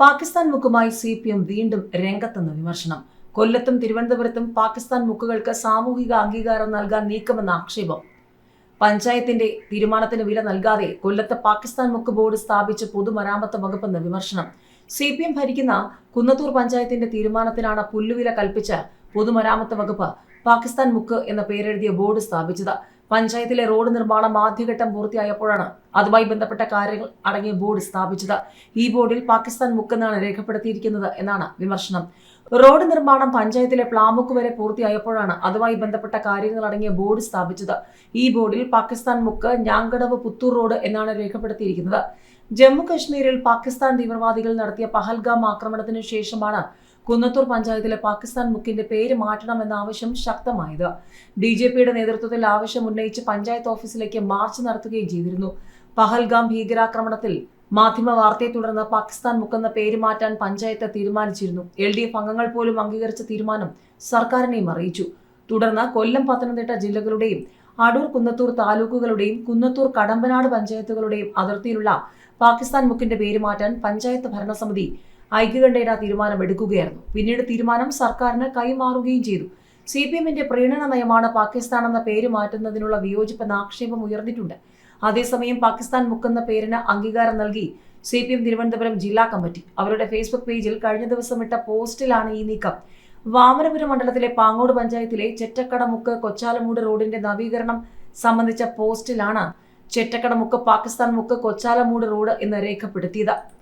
പാകിസ്ഥാൻ മുക്കുമായി C P M വീണ്ടും രംഗത്തെന്ന വിമർശനം. കൊല്ലത്തും തിരുവനന്തപുരത്തും പാകിസ്ഥാൻ മുക്കുകൾക്ക് സാമൂഹിക അംഗീകാരം നൽകാൻ നീക്കമെന്ന ആക്ഷേപം. പഞ്ചായത്തിന്റെ തീരുമാനത്തിന് വില നൽകാതെ കൊല്ലത്ത് പാകിസ്ഥാൻ മുക്ക് ബോർഡ് സ്ഥാപിച്ച പൊതുമരാമത്ത് വകുപ്പെന്ന വിമർശനം. സി പി എം ഭരിക്കുന്ന കുന്നത്തൂർ പഞ്ചായത്തിന്റെ തീരുമാനത്തിനാണ് പുല്ലുവില കൽപ്പിച്ച് പൊതുമരാമത്ത് വകുപ്പ് പാകിസ്ഥാൻ മുക്ക് എന്ന പേരെഴുതിയ ബോർഡ് സ്ഥാപിച്ചത്. പഞ്ചായത്തിലെ റോഡ് നിർമ്മാണം ആദ്യഘട്ടം പൂർത്തിയായപ്പോഴാണ് അതുമായി ബന്ധപ്പെട്ട കാര്യങ്ങൾ അടങ്ങിയ ബോർഡ് സ്ഥാപിച്ചത്. ഈ ബോർഡിൽ പാകിസ്ഥാൻ മുക്കെന്നാണ് രേഖപ്പെടുത്തിയിരിക്കുന്നത് എന്നാണ് വിമർശനം. റോഡ് നിർമ്മാണം പഞ്ചായത്തിലെ പ്ലാമുക്ക് വരെ പൂർത്തിയായപ്പോഴാണ് അതുമായി ബന്ധപ്പെട്ട കാര്യങ്ങൾ അടങ്ങിയ ബോർഡ് സ്ഥാപിച്ചത്. ഈ ബോർഡിൽ പാകിസ്ഥാൻ മുക്ക് ഞാങ്കടവ് പുത്തൂർ റോഡ് എന്നാണ് രേഖപ്പെടുത്തിയിരിക്കുന്നത്. ജമ്മു കശ്മീരിൽ പാകിസ്ഥാൻ തീവ്രവാദികൾ നടത്തിയ പഹൽഗാം ആക്രമണത്തിനു ശേഷമാണ് കുന്നത്തൂർ പഞ്ചായത്തിലെ പാകിസ്ഥാൻ മുക്കിന്റെ പേര് മാറ്റണമെന്ന ആവശ്യം ശക്തമായത്. ബി ജെ പിയുടെ നേതൃത്വത്തിൽ ആവശ്യം ഉന്നയിച്ച് പഞ്ചായത്ത് ഓഫീസിലേക്ക് മാർച്ച് നടത്തുകയും ചെയ്തിരുന്നു. പഹൽഗാം ഭീകരാക്രമണത്തിൽ മാധ്യമ വാർത്തയെ തുടർന്ന് പാകിസ്ഥാൻ മുക്കെന്ന പേര് മാറ്റാൻ പഞ്ചായത്ത് തീരുമാനിച്ചിരുന്നു. എൽ ഡി എഫ് അംഗങ്ങൾ പോലും അംഗീകരിച്ച തീരുമാനം സർക്കാരിനെയും അറിയിച്ചു. തുടർന്ന് കൊല്ലം പത്തനംതിട്ട ജില്ലകളുടെയും അടൂർ കുന്നത്തൂർ താലൂക്കുകളുടെയും കുന്നത്തൂർ കടമ്പനാട് പഞ്ചായത്തുകളുടെയും അതിർത്തിയിലുള്ള പാകിസ്ഥാൻ മുക്കിന്റെ പേര് മാറ്റാൻ പഞ്ചായത്ത് ഭരണസമിതി ഐക്യകണ്ഠേന തീരുമാനം എടുക്കുകയായിരുന്നു പിന്നീട് തീരുമാനം സർക്കാരിന് കൈമാറുകയും ചെയ്തു. സി പി എമ്മിന്റെ പ്രീണന നയമാണ് പാകിസ്ഥാൻ എന്ന പേര് മാറ്റുന്നതിനുള്ള വിയോജിപ്പെന്ന ആക്ഷേപം ഉയർന്നിട്ടുണ്ട്. അതേസമയം പാകിസ്ഥാൻ മുക്കെന്ന പേരിന് അംഗീകാരം നൽകി സി പി എം തിരുവനന്തപുരം ജില്ലാ കമ്മിറ്റി. അവരുടെ ഫേസ്ബുക്ക് പേജിൽ കഴിഞ്ഞ ദിവസം ഇട്ട പോസ്റ്റിലാണ് ഈ നീക്കം. വാമനപുരം മണ്ഡലത്തിലെ പാങ്ങോട് പഞ്ചായത്തിലെ ചെറ്റക്കടമുക്ക് കൊച്ചാലമൂട് റോഡിന്റെ നവീകരണം സംബന്ധിച്ച പോസ്റ്റിലാണ് ചെറ്റക്കടമുക്ക് പാകിസ്ഥാൻ മുക്ക് കൊച്ചാലമൂട് റോഡ് എന്ന് രേഖപ്പെടുത്തിയത്.